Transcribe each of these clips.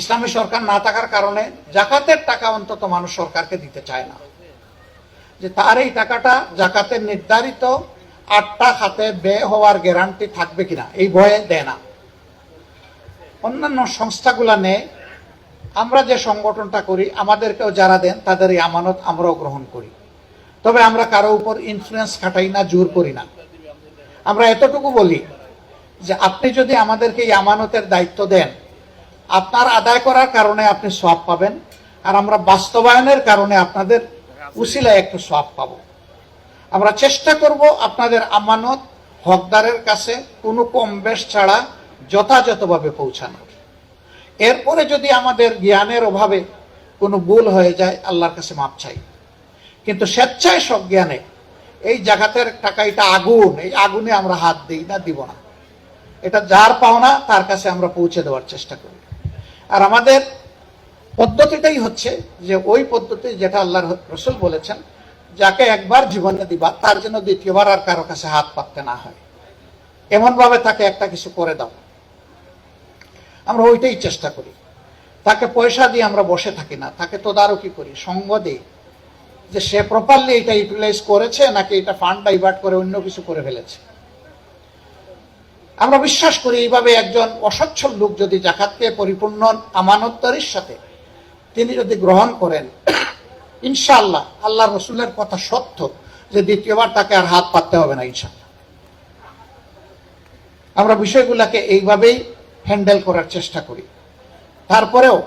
ইসলামী সরকার না থাকার কারণে জাকাতের টাকা অন্তত মানুষ সরকারকে দিতে চায় না। যে তার এই টাকাটা জাকাতের নির্ধারিত আটটা খাতে ব্যয় হওয়ার গ্যারান্টি থাকবে কিনা, এই ভয়ে দেয় না। অন্যান্য সংস্থাগুলা নেয় আমরা যে সংগঠনটা করি, আমাদেরকেও যারা দেন, তাদের এই আমানত আমরাও গ্রহণ করি। তবে আমরা কারও উপর ইনফ্লুয়েন্স খাটাই না, জোর করি না। আমরা এতটুকু বলি যে, আপনি যদি আমাদেরকে এই আমানতের দায়িত্ব দেন আপনার আদায় করার কারণে আপনি সব পাবেন। আর আমরা বাস্তবায়নের কারণে আপনাদের উসিলায় একটু সব পাব। আমরা চেষ্টা করব আপনাদের আমানত হকদারের কাছে কোনো কম বেশ ছাড়া যথাযথভাবে পৌঁছানোর। এরপরে যদি আমাদের জ্ঞানের অভাবে কোনো ভুল হয়ে যায়, আল্লাহর কাছে মাপ চাই। কিন্তু স্বেচ্ছায় সব জ্ঞানে এই জাগাতের টাকা এটা আগুন, এই আগুনে আমরা হাত দিই না, দিব না। এটা যার পাওনা, তার কাছে আমরা পৌঁছে দেওয়ার চেষ্টা করি। আর আমাদের পদ্ধতিটাই হচ্ছে যে ওই পদ্ধতি যেটা আল্লাহর রসুল বলেছেন, যাকে একবার জীবনে দিবা, তার জন্য দ্বিতীয়বার আর কারও কাছে হাত পাততে না হয়। এমনভাবে তাকে একটা কিছু করে দাও। আমরা ওইটাই চেষ্টা করি। তাকে পয়সা দিয়ে আমরা বসে থাকি না, তাকে তদারকি করি, সঙ্গ দিই। যে সে প্রপারলি এটা ইউটিলাইজ করেছে, নাকি এটা ফান্ড ডাইভার্ট করে অন্য কিছু করে ফেলেছে। আমরা বিশ্বাস করি এইভাবে একজন অসচ্ছল লোক যদি জাকাতকে পরিপূর্ণ আমানতদারির সাথে, তিনি যদি গ্রহণ করেন, ইনশাআল্লাহ আল্লাহ রসুলের কথা সত্য যে দ্বিতীয়বার তাকে আর হাত পাততে হবে না, ইনশাআল্লাহ। আমরা বিষয়গুলোকে এইভাবেই হ্যান্ডেল করার চেষ্টা করি। তারপরেও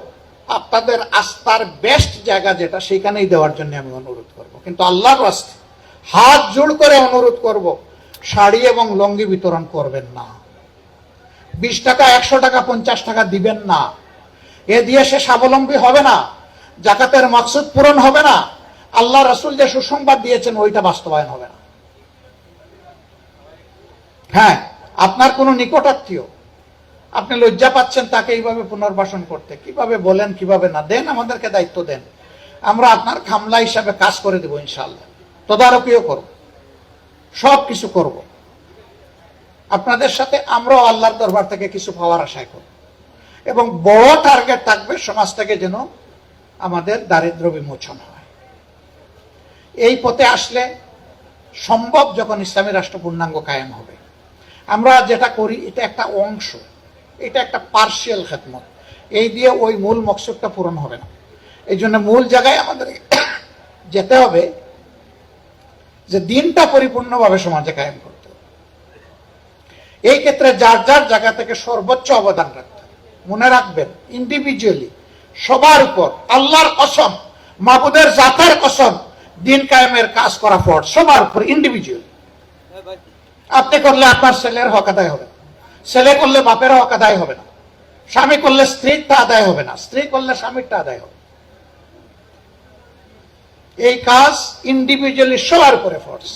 আপনাদের আস্থার বেস্ট জায়গা যেটা সেখানেই দেওয়ার জন্য আমি অনুরোধ করব। কিন্তু আল্লাহর হাত জোড় করে অনুরোধ করব শাড়ি এবং লঙ্গি বিতরণ করবেন না। বিশ টাকা, একশো টাকা, পঞ্চাশ টাকা দিবেন না। এ দিয়ে সে স্বাবলম্বী হবে না, জাকাতের মাকসুদ পূরণ হবে না, আল্লাহ রসুল যে সুসংবাদ দিয়েছেন ওইটা বাস্তবায়ন হবে না। হ্যাঁ আপনার কোনো নিকটাত্মীয়, আপনি লজ্জা পাচ্ছেন তাকে এইভাবে পুনর্বাসন করতে, কীভাবে বলেন, কীভাবে না, দেন আমাদেরকে দায়িত্ব দেন। আমরা আপনার খামলা হিসাবে কাজ করে দেবো ইনশাল্লাহ তদারকিও করব সব কিছু করব। আপনাদের সাথে আমরাও আল্লাহর দরবার থেকে কিছু পাওয়ার আশায় করব। এবং বড় টার্গেট থাকবে সমাজ থেকে যেন আমাদের দারিদ্র বিমোচন হয়। এই পথে আসলে সম্ভব যখন ইসলামী রাষ্ট্র পূর্ণাঙ্গ কায়েম হবে। আমরা যেটা করি, এটা একটা অংশ, এটা একটা পার্শিয়াল খেদমত। এই দিয়ে ওই মূল মকসদটা পূরণ হবে না। এই জন্য মূল জায়গায় আমাদের যেতে হবে যে দিনটা পরিপূর্ণভাবে সমাজে কায়েম করতে এই ক্ষেত্রে যার যার জায়গা থেকে সর্বোচ্চ অবদান রাখতে মনে রাখবেন ইন্ডিভিজুয়ালি সবার উপর আল্লাহর কসম, মাবুদের জাতের কসম দিন কায়েমের কাজ করা ফর সবার উপর ইন্ডিভিজুয়াল আপনি করলে আপনার ছেলের হক আদায় হবে। ছেলে করলে বাপের হক আদায় হবে না। স্বামী করলে স্ত্রীরটা আদায় হবে না। স্ত্রী করলে স্বামীরটা আদায় হবে এই কাজ ইন্ডিভিজুয়ালি সবার করে ফোর্স